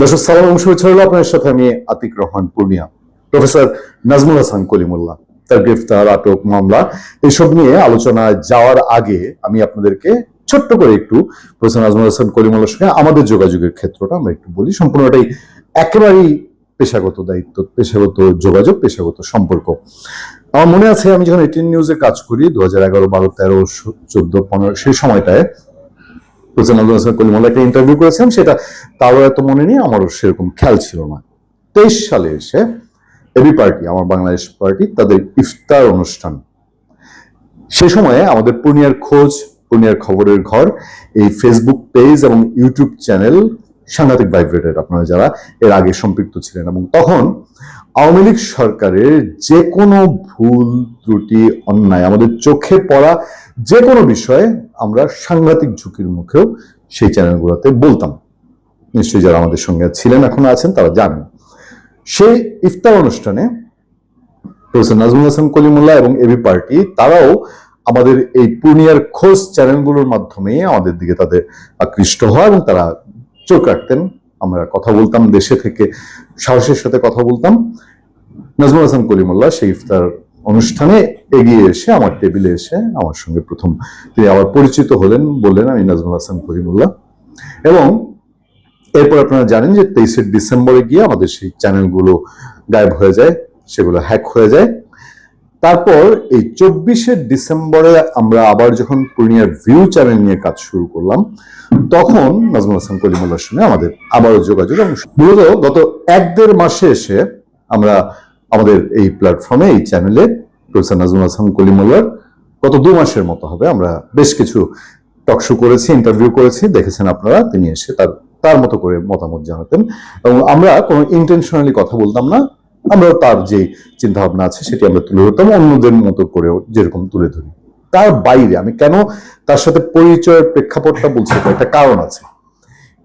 দর্শক, সালাম এবং শুভেচ্ছা আপনার সাথে আমি আতিক রহমান পূর্ণিয়া। প্রফেসর নাজমুল হাসান কলিমুল্লাহ, তার গ্রেফতার, আটক মামলা, এসব নিয়ে আলোচনা যাওয়ার আগে আমি আপনাদেরকে ছোট্ট করে একটু প্রফেসর নাজমুল হাসান কলিমুল্লাহর সঙ্গে আমাদের যোগাযোগের ক্ষেত্রটা আমরা একটু বলি। সম্পূর্ণটাই একেবারেই পেশাগত দায়িত্ব, পেশাগত যোগাযোগ, পেশাগত সম্পর্ক। আমার মনে আছে, আমি যখন এটিন নিউজে কাজ করি, দু হাজার এগারো, বারো, তেরো চোদ্দ, পনেরো সেই সময়টায় হোসেন আব্দুল হাসান কলিমুল্লাহ একটা ইন্টারভিউ করেছিলাম সেটা তারও এত মনে নেই, আমারও সেরকম খেয়াল ছিল না। তেইশ সালে এসে এবি পার্টি, আমার বাংলাদেশ পার্টি, তাদের ইফতার অনুষ্ঠান। সে সময়ে আমাদের পূর্ণিয়ার খোঁজ, পূর্ণিয়ার খবরের ঘর, এই ফেসবুক পেজ এবং ইউটিউব চ্যানেল সাংঘাতিক ভাইব্রেটেড আপনারা যারা এর আগে সম্পৃক্ত ছিলেন এবং তখন আওয়ামী লীগ সরকারের যে কোনো ভুল, ত্রুটি, অন্যায় আমাদের চোখে পড়া যে কোনো বিষয়ে আমরা সাংঘাতিক ঝুঁকির মুখেও সেই চ্যানেলগুলোতে বলতাম। নিশ্চয়ই যারা আমাদের সঙ্গে ছিলেন, এখনও আছেন, তারা জানেন। সেই ইফতার অনুষ্ঠানে প্রফেসর নাজমুল হাসান কলিমুল্লাহ এবং এবি পার্টি, তারাও আমাদের এই পূর্ণিয়ার খোঁজ চ্যানেলগুলোর মাধ্যমে আমাদের দিকে তাদের আকৃষ্ট হয় এবং তারা চোখ রাখতেন আমরা কথা বলতাম, দেশে থেকে সাহসের সাথে কথা বলতাম। নাজমুল হাসান কলিমুল্লাহ সেই ইফতার অনুষ্ঠানে এগিয়ে এসে আমার টেবিলে এসে আমার সঙ্গে প্রথম তিনি আবার পরিচিত হলেন বললেন, আমি নাজমুল হাসান করিমুল্লাহ। এবং এরপর আপনারা জানেন যে তেইশে ডিসেম্বরে গিয়ে আমাদের সেই চ্যানেলগুলো গায়েব হয়ে যায়, সেগুলো হ্যাক হয়ে যায়। তারপর এই চব্বিশে ডিসেম্বরে আমরা আবার যখন পূর্ণিয়ার ভিউ চ্যানেল নিয়ে কাজ শুরু করলাম, তখন নাজমুল হাসান কলিমুল্লাহর সঙ্গে আমাদের আবারও যোগাযোগ এবং মূলত গত এক দেড় মাসে এসে আমরা আমাদের এই প্ল্যাটফর্মে এই চ্যানেলে প্রফেসর নাজমুল হাসান কলিমুল্লার গত দু মাসের মতো হবে। আমরা বেশ কিছু টকশো করেছি ইন্টারভিউ করেছি, দেখেছেন আপনারা, তিনি এসে তার তার মতো করে মতামত জানাতেন। এবং আমরা কোনো ইন্টেনশনালি কথা বলতাম না। আমরা তার যে চিন্তা ভাবনা আছে সেটি আমরা তুলে ধরতাম অন্যদের মতো করেও যেরকম তুলে ধরি। তার বাইরে আমি কেন তার সাথে পরিচয়ের প্রেক্ষাপটটা বলছি একটা কারণ আছে।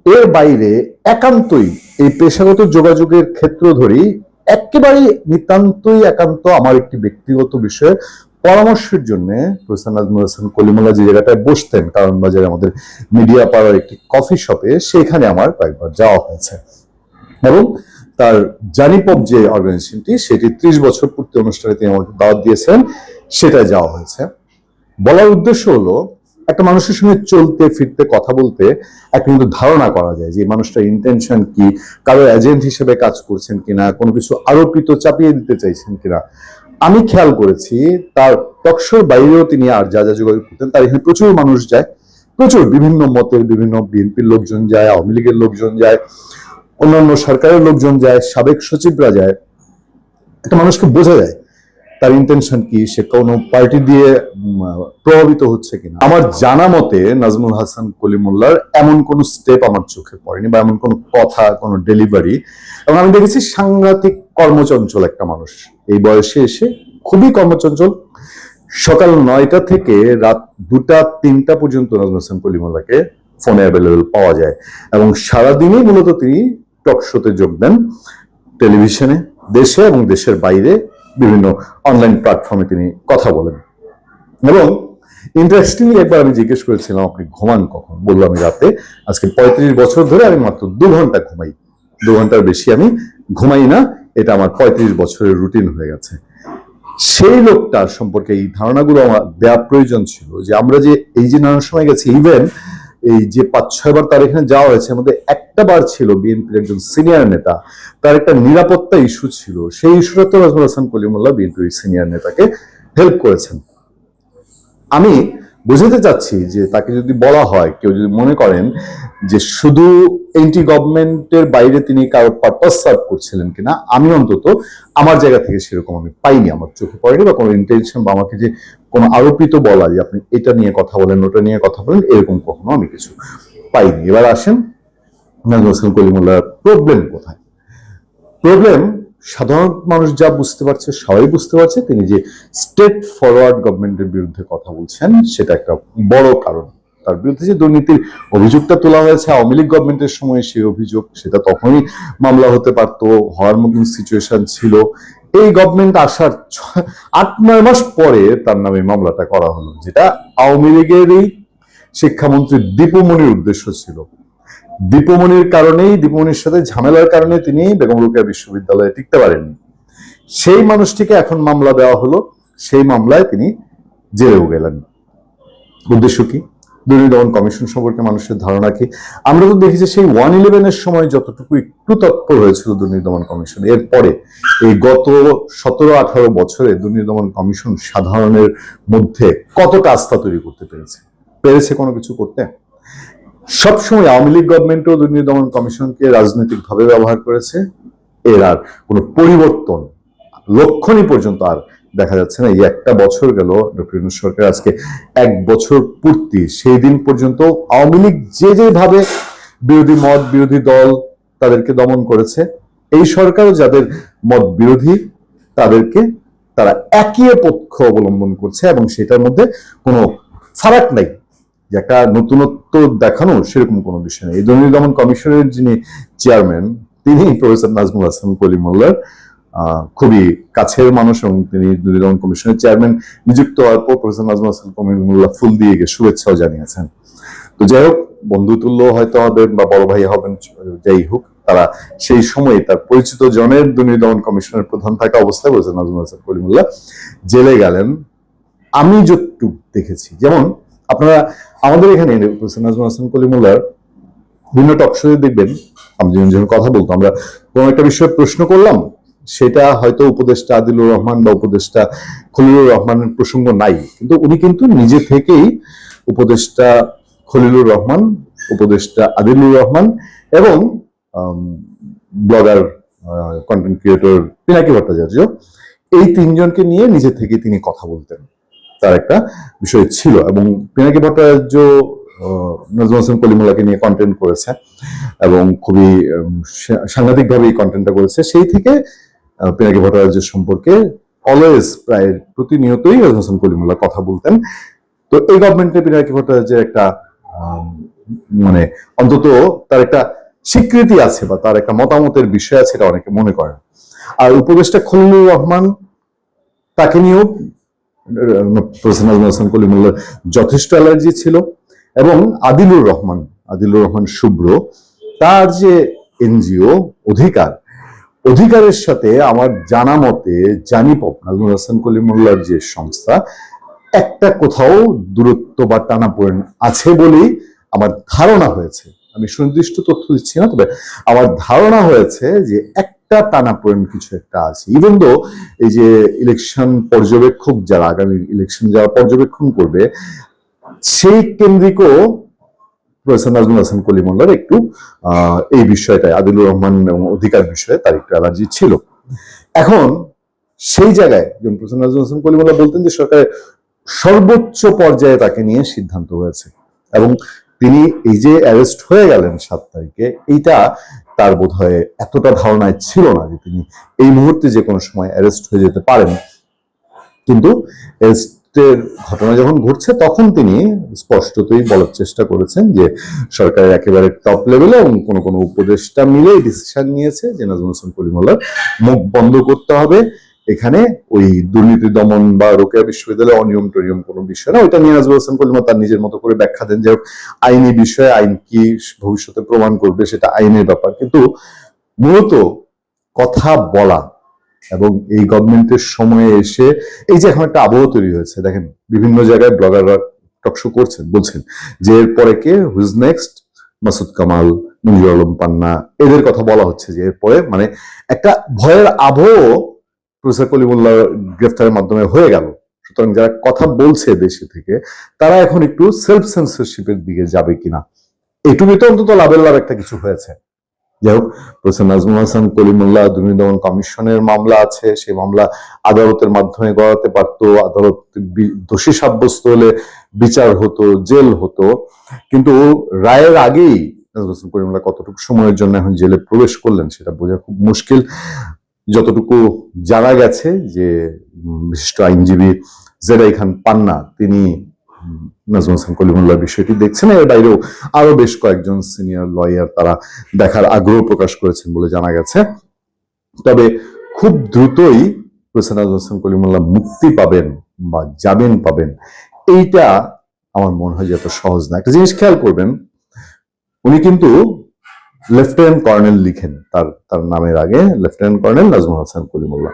এর বাইরে একান্তই এই পেশাগত যোগাযোগের ক্ষেত্র ধরি একেবারেই নিতান্তই একান্ত আমার একটি ব্যক্তিগত বিষয়ে পরামর্শের জন্য প্রফেসর হাসান যে জায়গাটায় বসতেন কারণ বাজারে আমাদের মিডিয়া পাড়ার একটি কফি শপে, সেখানে আমার কয়েকবার যাওয়া হয়েছে। এবং তার জানিপব যে অর্গানাইজেশনটি, সেটি ত্রিশ বছর পূর্তি অনুষ্ঠানে তিনি আমাকে দাওয়াত দিয়েছেন সেটা যাওয়া হয়েছে। বলার উদ্দেশ্য হলো, একটা মানুষের সঙ্গে চলতে, ফিরতে, কথা বলতে একটা কিন্তু ধারণা করা যায় যে মানুষটার ইন্টেনশন কি, কারও এজেন্ট হিসেবে কাজ করছেন কিনা, কোনো কিছু আরোপিত চাপিয়ে দিতে চাইছেন কিনা। আমি খেয়াল করেছি, তার টকশোর বাইরেও তিনি আর যা যা যোগাযোগ করতেন, তার এখানে প্রচুর মানুষ যায়, প্রচুর বিভিন্ন মতের বিভিন্ন বিএনপির লোকজন যায়, আওয়ামী লীগের লোকজন যায়। অন্যান্য সরকারের লোকজন যায়, সাবেক সচিবরা যায়, একটা মানুষকে বোঝা যায় তার ইন্টেনশন কি, সে কোনো পার্টি দিয়ে প্রভাবিত হচ্ছে কিনা। আমার জানা মতে নাজমুল হাসান কলিমুল্লার এমন কোন স্টেপ আমার চোখে পড়েনি বা এমন কোন কথা, কোনো ডেলিভারি এবং আমি দেখেছি সাংঘাতিক কর্মচঞ্চল একটা মানুষ। এই বয়সে এসে খুবই কর্মচঞ্চল। সকাল নয়টা থেকে রাত দুটা, তিনটা পর্যন্ত নাজমুল হাসান কলিমুল্লাহকে ফোনে অ্যাভেলেবেল পাওয়া যায়। এবং সারাদিনই মূলত তিনি টক শোতে যোগ দেন টেলিভিশনে, দেশে এবং দেশের বাইরে বিভিন্ন অনলাইন প্ল্যাটফর্মে তিনি কথা বলেন। এবং ইন্টারেস্টিংলি একবার আমি জিজ্ঞেস করেছিলাম, আপনি ঘুমান কখন? বলল, আমি রাতে। আজকে পঁয়ত্রিশ বছর ধরে আমি মাত্র দু ঘণ্টা ঘুমাই। দু ঘণ্টার বেশি আমি ঘুমাই না, এটা আমার পঁয়ত্রিশ বছরের রুটিন হয়ে গেছে। সেই লোকটার সম্পর্কে এই ধারণাগুলো আমার দেওয়া প্রয়োজন ছিল যে আমরা যে এই যে নানান সময় গেছি ইভেন এই যে পাঁচ, ছয় বার তার এখানে যাওয়া হয়েছে আমাদের একটা বার ছিল বিএনপির একজন সিনিয়র নেতা, তার একটা নিরাপত্তা ইস্যু ছিল। সেই ইস্যুটা তো নাজমুল হাসান কলিমুল্লাহ বিএনপির সিনিয়র নেতাকে হেল্প করেছেন। আমি বুঝাতে চাচ্ছি যে তাকে যদি বলা হয়, কেউ যদি মনে করেন যে শুধু এন্টি গভর্নমেন্টের বাইরে তিনি কারও পারপাস সার্ভ করছিলেন কিনা, আমি অন্তত আমার জায়গা থেকে সেরকম আমি পাইনি, আমার চোখে পড়েনি বা কোনো ইন্টেনশন বা আমাকে যে কোনো আরোপিত বলা যে আপনি এটা নিয়ে কথা বলেন, ওটা নিয়ে কথা বলেন, এরকম কখনো আমি কিছু পাইনি। এবার আসেন নাজমুল হাসান কলিমুল্লাহর প্রবলেম কোথায়? প্রবলেম সাধারণ মানুষ যা বুঝতে পারছে, সবাই বুঝতে পারছে, তিনি যে স্টেট ফরওয়ার্ড গভর্নমেন্টের বিরুদ্ধে কথা বলছেন, সেটা একটা বড় কারণ। তার বিরুদ্ধে যে দুর্নীতির অভিযোগটা তোলা হয়েছে, আওয়ামী লীগ গভর্নমেন্টের সময় সেই অভিযোগ, সেটা তখনই মামলা হতে পারতো, হওয়ার মতন সিচুয়েশন ছিল। এই গভর্নমেন্ট আসার আট, নয় মাস পরে তার নামে মামলাটা করা হলো, যেটা আওয়ামী লীগেরই শিক্ষামন্ত্রী দীপুমণির উদ্দেশ্য ছিল। দীপমণির কারণেই দীপমণির সাথে ঝামেলার কারণে তিনি বেগম রোকেয়া বিশ্ববিদ্যালয়ে টিকতে পারেননি। সেই মানুষটিকে এখন মামলা দেওয়া হলো, সেই মামলায় তিনি জেলেও গেলেন। উদ্দেশ্য কি? দুর্নীতি দমন কমিশন সম্পর্কে মানুষের ধারণা কি? আমরা তো দেখেছি সেই ওয়ান ইলেভেনের সময় যতটুকু একটু তৎপর হয়েছিল দুর্নীতি দমন কমিশন, এরপরে এই গত সতেরো আঠারো বছরে দুর্নীতি দমন কমিশন সাধারণের মধ্যে কতটা আস্থা তৈরি করতে পেরেছে? পেরেছে কোনো কিছু করতে? সবসময় আওয়ামী লীগ গভর্নমেন্টও দুর্নীতি দমন কমিশনকে রাজনৈতিকভাবে ব্যবহার করেছে। এর আর কোনো পরিবর্তন, লক্ষণই পর্যন্ত আর দেখা যাচ্ছে না, এই একটা বছর গেল, ডক্টর ইউনুস সরকার আজকে এক বছর পূর্তি, সেই দিন পর্যন্ত আওয়ামী লীগ যে যেভাবে বিরোধী মত, বিরোধী দল তাদেরকে দমন করেছে, এই সরকারও যাদের মত বিরোধী, তাদেরকে তারা একই পক্ষ অবলম্বন করছে এবং সেটার মধ্যে কোনো ফারাক নাই। যে একটা নতুনত্ব দেখানো সেরকম কোনো বিষয় নেই। এই দুর্নীতি দমন কমিশনের যিনি চেয়ারম্যান তিনি প্রফেসর নাজমুল হাসান, কলিমুল্লার খুবই কাছের মানুষ এবং তিনি দমন কমিশনের চেয়ারম্যান নিযুক্ত হওয়ার পর প্রফেসর নাজমুল হাসান ফুল দিয়ে শুভেচ্ছাও জানিয়েছেন। তো যাই হোক, বন্ধুতুল্য হয়তো হবেন বা বড় ভাই হবেন, যাই হোক, তারা সেই সময়ে তার পরিচিত জনের দুর্নীতি দমন কমিশনের প্রধান থাকা অবস্থায় বলছেন নাজমুল হাসান কলিমুল্লাহ জেলে গেলেন। আমি যতটুক দেখেছি, যেমন আপনারা আমাদের এখানে প্রফেসর নাজমুল হাসান কলিমুল্লার বিভিন্ন টকশোতে দেখবেন, আমি যখন কথা বলতো আমরা কোনো একটা বিষয়ে প্রশ্ন করলাম সেটা হয়তো উপদেষ্টা আদিলুর রহমান বা উপদেষ্টা খলিলুর রহমানের প্রসঙ্গ নাই। কিন্তু উনি কিন্তু নিজে থেকেই উপদেষ্টা খলিলুর রহমান, উপদেষ্টা আদিলুর রহমান এবং blogger content creator Pinaki Bhattacharya, এই তিনজনকে নিয়ে নিজে থেকে তিনি কথা বলতেন। তার একটা বিষয় ছিল এবং পিনাকি ভট্টাচার্য নজরুল হোসেন কলিমুল্লাহকে নিয়ে কন্টেন্ট করেছে এবং খুবই সাংঘাতিক ভাবে এই কন্টেন্টটা করেছে। সেই থেকে পিনাকি ভট্টাচার্য সম্পর্কে অলওয়েজ প্রায় প্রতিনিয়তই হোসেন কলিমুল্লাহ কথা বলতেন। তো এই গভর্নমেন্টে পিনাকি ভট্টাচার্যের একটা মানে অন্তত তার একটা স্বীকৃতি আছে বা তার একটা মতামতের বিষয় আছে এটা অনেকে মনে করেন। আর উপদেষ্টা খলিলুর রহমান তাকে নিয়েও প্রফেসর হাসান কলিমুল্লাহ যথেষ্ট অ্যালার্জি ছিল এবং আদিলুর রহমান আদিলুর রহমান শুভ্র, তার যে এনজিও অধিকার অধিকারের সাথে আমার জানা মতে জানি পপ, নাজমুল হাসান কলিমুল্লাহর যে সংস্থা, একটা কোথাও দূরত্ব বা টানাপোড়েন আছে বলেই আমার ধারণা হয়েছে। আমি সুনির্দিষ্ট তথ্য দিচ্ছি না, তবে আমার ধারণা হয়েছে যে একটা টানাপোড়েন কিছু একটা আছে। ইভেন দো এই যে ইলেকশন পর্যবেক্ষক যারা, আগামী ইলেকশন যারা পর্যবেক্ষণ করবে, সেই কেন্দ্রিকও প্রফেসর নাজমুল হাসান কলিমুল্লার একটু এই বিষয়টায়, আদিলুর রহমান এবং অধিকার বিষয়ে তার একটু অ্যালার্জি ছিল। এখন সেই জায়গায় যেমন প্রফেসর নাজমুল হাসান বলতেন যে সরকারের সর্বোচ্চ পর্যায়ে তাকে নিয়ে সিদ্ধান্ত হয়েছে এবং তিনি এই যে অ্যারেস্ট হয়ে গেলেন সাত তারিখে, এইটা তার বোধ হয় এতটা ধারণায় ছিল না যে তিনি এই মুহূর্তে যে কোনো সময় অ্যারেস্ট হয়ে যেতে পারেন। কিন্তু অ্যারেস্টের ঘটনা যখন ঘটছে, তখন তিনি স্পষ্টতই বলার চেষ্টা করেছেন যে সরকারের একেবারে টপ লেভেলে এবং কোনো কোনো উপদেষ্টা মিলে ডিসিশন নিয়েছে যে নাজমুল হোসেন করিমুল্লার মুখ বন্ধ করতে হবে। এখানে ওই দুর্নীতি দমন বা রোকেয়া বিশ্ববিদ্যালয়ে অনিয়ম টনিয়ম কোনো বিষয় না। ওইটা নিয়ে নাজমুল হোসেন কলিমা তার নিজের মতো করে ব্যাখ্যা দেন যে আইনি বিষয়ে আইন কি ভবিষ্যতে প্রমাণ করবে সেটা আইনের ব্যাপার। কিন্তু মূলত কথা বলা এবং এই গভর্নমেন্টের সময়ে এসে এই যে এখন একটা আবহ তৈরি হয়েছে, দেখেন বিভিন্ন জায়গায় ব্লগাররা টকশো করছেন, বলছেন যে এরপরে কে? হুইজ নেক্সট মাসুদ কামাল মঞ্জুর আলম পান্না, এদের কথা বলা হচ্ছে যে এরপরে মানে একটা ভয়ের আবহ প্রফেসর কলিমুল্লাহ গ্রেফতারের মাধ্যমে হয়ে গেল। সুতরাং যারা কথা বলছে দেশে থেকে, তারা এখন একটু সেলফ সেন্সরশিপের দিকে যাবে কিনা? এটুকুই তো অন্তত লাভের লাভ একটা কিছু হয়েছে। যাই হোক, প্রফেসর নাজমুল হাসান, কলিমুল্লাহ দুর্নীতি দমন কমিশনের মামলা আছে, সেই মামলা আদালতের মাধ্যমে গড়াতে পারতো, আদালত দোষী সাব্যস্ত হলে বিচার হতো, জেল হতো। কিন্তু রায়ের আগেই নাজমুল হাসান, কলিমুল্লাহ কতটুকু সময়ের জন্য এখন জেলে প্রবেশ করলেন সেটা বোঝা খুব মুশকিল। যতটুকু জানা গেছে যে বিশিষ্ট আইনজীবী জেরাই খান পান্না, তিনি নাজমুল হাসান কলিমুল্লাহ বিষয়টি দেখছেন। এর বাইরেও আরও বেশ কয়েকজন সিনিয়র লয়ার তারা দেখার আগ্রহ প্রকাশ করেছেন বলে জানা গেছে। তবে খুব দ্রুতই প্রফেসর নাজমুল হাসান কলিমুল্লাহ মুক্তি পাবেন বা জামিন পাবেন, এইটা আমার মনে হয় যে এত সহজ না। একটা জিনিস খেয়াল করবেন, উনি কিন্তু লেফটেন্যান্ট কর্নেল লিখেন, তার তার নামের আগে লেফটেন্যান্ট কর্নেল নাজমুল হাসান কলিমুল্লাহ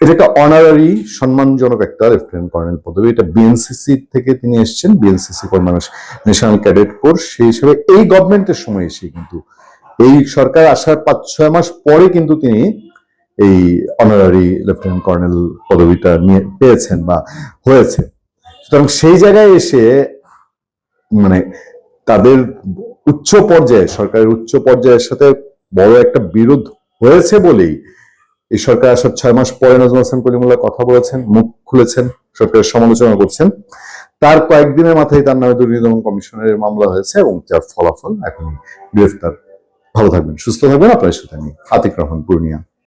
এটা একটা অনারারি সম্মানজনক একটা লেফটেন্যান্ট কর্নেল পদবি। এটা বিএনসিসি থেকে তিনি এসেছেন বিএনসিসি কর্মানুষ ন্যাশনাল ক্যাডেট কোর্স সেই হিসেবে এই গভর্নমেন্টের সময় এসে কিন্তু এই সরকার আসার পাঁচ, ছয় মাস পরে কিন্তু তিনি এই অনারারি লেফটেন্যান্ট কর্নেল পদবিটা নিয়ে পেয়েছেন বা হয়েছে। সুতরাং সেই জায়গায় এসে মানে তাদের উচ্চ পর্যায়ে, সরকারের উচ্চ পর্যায়ের সাথে বড় একটা বিরোধ হয়েছে বলেই এই সরকার আসার ছয় মাস পরে নজরুল হাসান কলিমুল্লাহ কথা বলেছেন, মুখ খুলেছেন, সরকারের সমালোচনা করছেন। তার কয়েকদিনের মাথায় তার নামে দুর্নীতি দমন কমিশনের মামলা হয়েছে এবং তার ফলাফল এখন গ্রেফতার। ভালো থাকবেন, সুস্থ থাকবেন। আপনার সাথে আমি আতিক রহমান, পূর্ণিয়া।